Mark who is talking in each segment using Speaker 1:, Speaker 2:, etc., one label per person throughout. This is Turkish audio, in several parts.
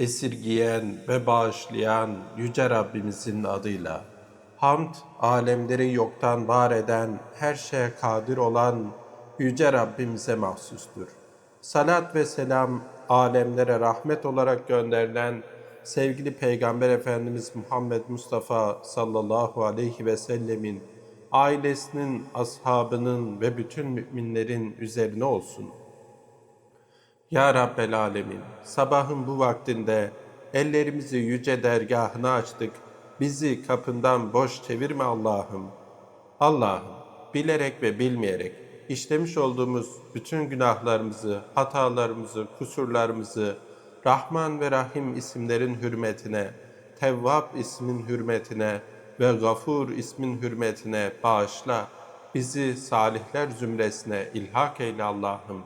Speaker 1: esirgiyen ve bağışlayan Yüce Rabbimizin adıyla. Hamd, alemleri yoktan var eden, her şeye kadir olan Yüce Rabbimize mahsustur. Salat ve selam, alemlere rahmet olarak gönderilen sevgili Peygamber Efendimiz Muhammed Mustafa sallallahu aleyhi ve sellemin, ailesinin, ashabının ve bütün müminlerin üzerine olsun.'' Ya Rabbel Alemin, sabahın bu vaktinde ellerimizi yüce dergahına açtık. Bizi kapından boş çevirme Allah'ım. Allah'ım, bilerek ve bilmeyerek işlemiş olduğumuz bütün günahlarımızı, hatalarımızı, kusurlarımızı Rahman ve Rahim isimlerin hürmetine, Tevvab ismin hürmetine ve Gafur ismin hürmetine bağışla. Bizi salihler zümresine ilhak eyle Allah'ım.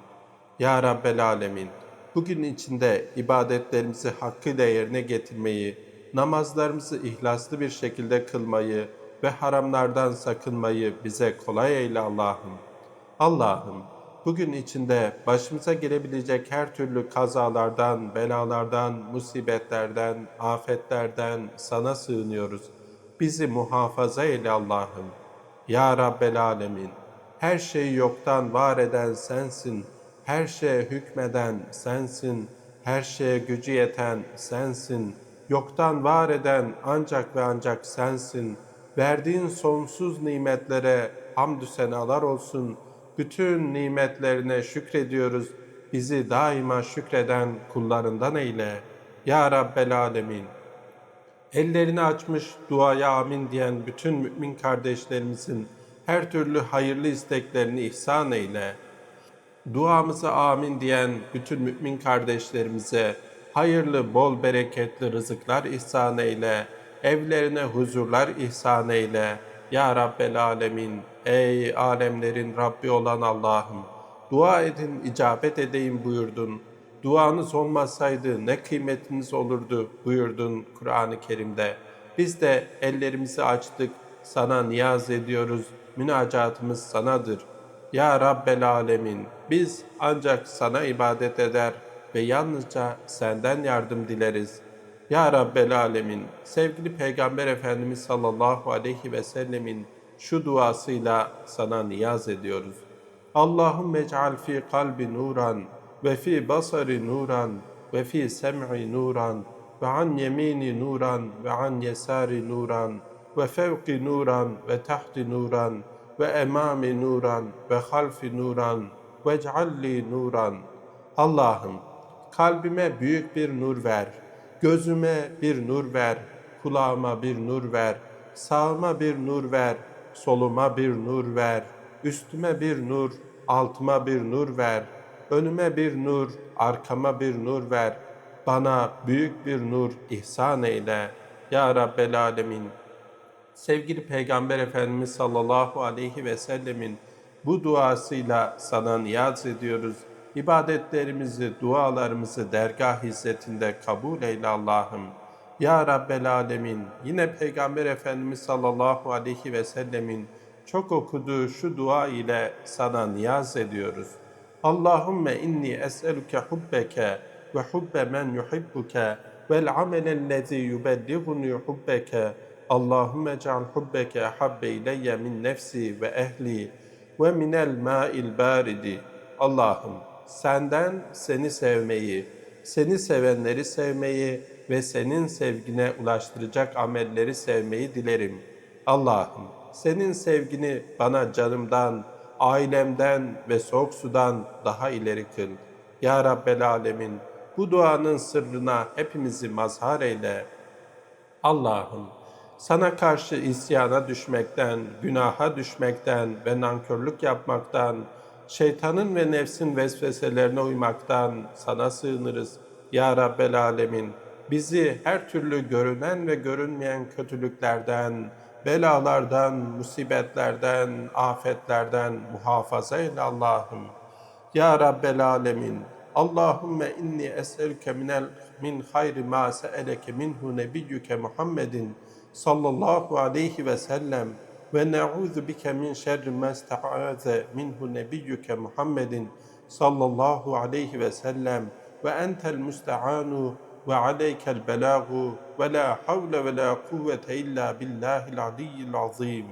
Speaker 1: Ya Rabbel Alemin, bugün içinde ibadetlerimizi hakkıyla yerine getirmeyi, namazlarımızı ihlaslı bir şekilde kılmayı ve haramlardan sakınmayı bize kolay eyle Allah'ım. Allah'ım, bugün içinde başımıza gelebilecek her türlü kazalardan, belalardan, musibetlerden, afetlerden sana sığınıyoruz. Bizi muhafaza eyle Allah'ım. Ya Rabbel Alemin, her şeyi yoktan var eden sensin.'' Her şeye hükmeden sensin, her şeye gücü yeten sensin, yoktan var eden ancak ve ancak sensin. Verdiğin sonsuz nimetlere hamdü senalar olsun. Bütün nimetlerine şükrediyoruz. Bizi daima şükreden kullarından eyle. Ya Rabbel Alemin. Ellerini açmış duaya amin diyen bütün mümin kardeşlerimizin her türlü hayırlı isteklerini ihsan eyle.'' Duamıza amin diyen bütün mümin kardeşlerimize hayırlı, bol bereketli rızıklar ihsan eyle, evlerine huzurlar ihsan eyle. Ya Rabbel Alemin, ey alemlerin Rabbi olan Allah'ım, dua edin, icabet edeyim buyurdun. Duanız olmasaydı ne kıymetiniz olurdu buyurdun Kur'an-ı Kerim'de. Biz de ellerimizi açtık, sana niyaz ediyoruz, münacatımız sanadır.'' Ya Rabbel Alemin, biz ancak sana ibadet eder ve yalnızca senden yardım dileriz. Ya Rabbel Alemin, sevgili Peygamber Efendimiz sallallahu aleyhi ve sellemin şu duasıyla sana niyaz ediyoruz. Allahümme ec'al fi kalbi nuran ve fi basari nuran ve fi sem'i nuran ve an yemini nuran ve an yesari nuran ve fevki nuran ve tahti nuran ve emami nuran ve halfi nuran ve cealli nuran. Allah'ım kalbime büyük bir nur ver, gözüme bir nur ver, kulağıma bir nur ver, sağıma bir nur ver, soluma bir nur ver, üstüme bir nur, altıma bir nur ver, önüme bir nur, arkama bir nur ver, bana büyük bir nur ihsan eyle. Ya Rabbel Alemin sevgili Peygamber Efendimiz sallallahu aleyhi ve sellemin bu duasıyla sana niyaz ediyoruz. İbadetlerimizi, dualarımızı dergah hizmetinde kabul eyle Allah'ım. Ya Rabbel Alemin, yine Peygamber Efendimiz sallallahu aleyhi ve sellemin çok okuduğu şu dua ile sana niyaz ediyoruz. Allahümme inni es'eluke hubbeke ve hubbe men yuhibbuke vel amelellezi yubellighuni hubbeke Allahümme ceal hubbeke habbe ileyye min nefsi ve ehli ve minel ma'il baridi. Allah'ım senden seni sevmeyi, seni sevenleri sevmeyi ve senin sevgine ulaştıracak amelleri sevmeyi dilerim. Allah'ım senin sevgini bana canımdan, ailemden ve soğuk sudan daha ileri kıl. Ya Rabbel Alemin bu duanın sırrına hepimizi mazhar eyle. Allah'ım sana karşı isyana düşmekten, günaha düşmekten ve nankörlük yapmaktan, şeytanın ve nefsin vesveselerine uymaktan sana sığınırız. Ya Rabbel Alemin, bizi her türlü görünen ve görünmeyen kötülüklerden, belalardan, musibetlerden, afetlerden muhafaza eyle Allah'ım. Ya Rabbel Alemin, Allahümme inni es'elüke minel min hayri ma se'eleke minhu nebiyyüke Muhammedin sallallahu aleyhi ve sellem ve ne'udhu bike min şerri ma ista'aze minhu nebiyyüke Muhammedin sallallahu aleyhi ve sellem ve entel müste'anu ve aleykel belagu ve la havle ve la kuvvete illa billahil aliyyil azim.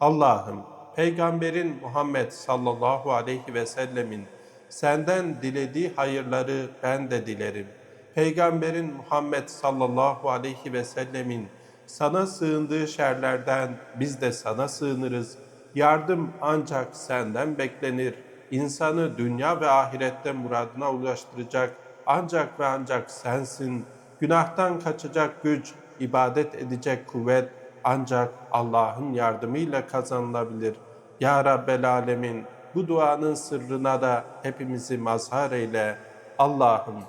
Speaker 1: Allah'ım Peygamberin Muhammed sallallahu aleyhi ve sellemin senden dilediği hayırları ben de dilerim. Peygamberin Muhammed sallallahu aleyhi ve sellemin sana sığındığı şerlerden biz de sana sığınırız. Yardım ancak senden beklenir. İnsanı dünya ve ahirette muradına ulaştıracak ancak ve ancak sensin. Günahtan kaçacak güç, ibadet edecek kuvvet ancak Allah'ın yardımıyla kazanılabilir. Ya Rabbel Alemin bu duanın sırrına da hepimizi mazhar eyle. Allah'ım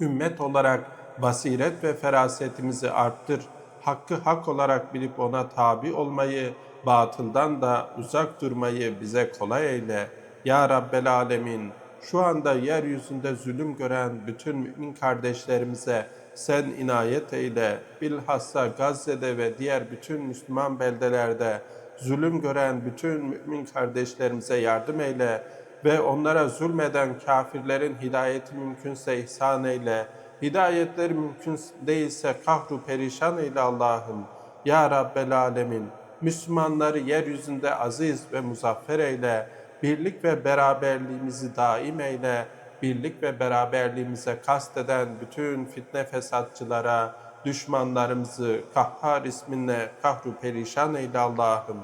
Speaker 1: ümmet olarak basiret ve ferasetimizi arttır. Hakkı hak olarak bilip ona tabi olmayı, batıldan da uzak durmayı bize kolay eyle. Ya Rabbel Alemin, şu anda yeryüzünde zulüm gören bütün mümin kardeşlerimize sen inayet eyle. Bilhassa Gazze'de ve diğer bütün Müslüman beldelerde zulüm gören bütün mümin kardeşlerimize yardım eyle ve onlara zulmeden kafirlerin hidayeti mümkünse ihsan eyle. Hidayetleri mümkün değilse kahru perişan eyle Allah'ım. Ya Rabbel Alemin, Müslümanları yeryüzünde aziz ve muzaffer eyle. Birlik ve beraberliğimizi daim eyle. Birlik ve beraberliğimize kasteden bütün fitne fesatçılara, düşmanlarımızı kahhar isminle kahru perişan eyle Allah'ım.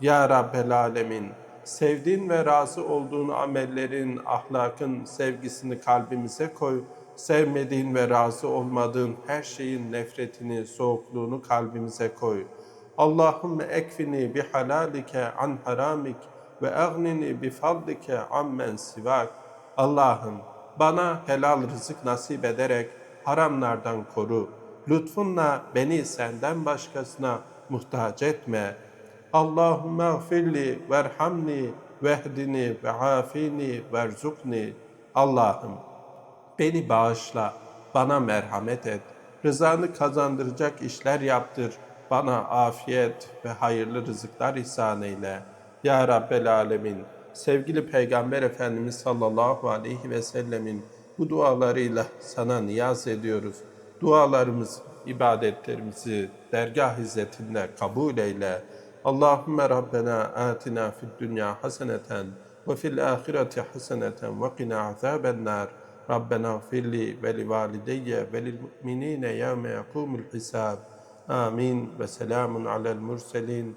Speaker 1: Ya Rabbel Alemin, sevdiğin ve razı olduğun amellerin, ahlakın sevgisini kalbimize koy. Sevmediğin ve razı olmadığın her şeyin nefretini, soğukluğunu kalbimize koy. Allahümme ekfini bi halalike an haramik ve agnini bi fadlike ammen sivak. Allah'ım bana helal rızık nasip ederek haramlardan koru. Lütfunla beni senden başkasına muhtaç etme. Allahümme gfirli verhamni vehdini ve afini verzukni. Allah'ım beni bağışla, bana merhamet et. Rızanı kazandıracak işler yaptır. Bana afiyet ve hayırlı rızıklar ihsan eyle. Ya Rabbel Alemin, sevgili Peygamber Efendimiz sallallahu aleyhi ve sellemin bu dualarıyla sana niyaz ediyoruz. Dualarımız, ibadetlerimizi dergah izzetinde kabul eyle. Allahümme Rabbena atina fid dünya haseneten ve fil ahireti haseneten ve qina azaben nar. Rabbena gfirli ve li valideyye ve lil mu'minine yevme yakumul hisab. Amin ve selamun alel murselin.